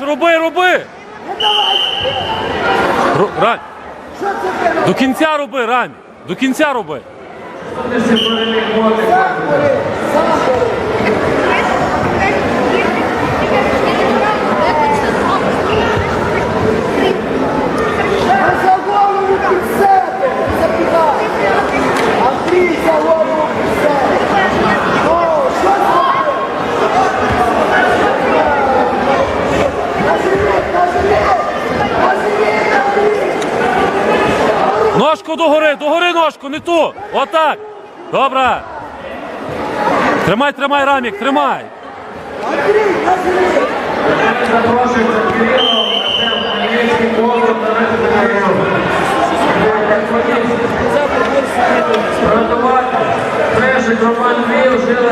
роби, роби! Р... Рань, до кінця роби, Рань! До кінця роби! Ножку догори, догори ножку, не ту. Отак. Добре. Тримай, тримай рамік, тримай. Продувати. Перший Роман Міл, жили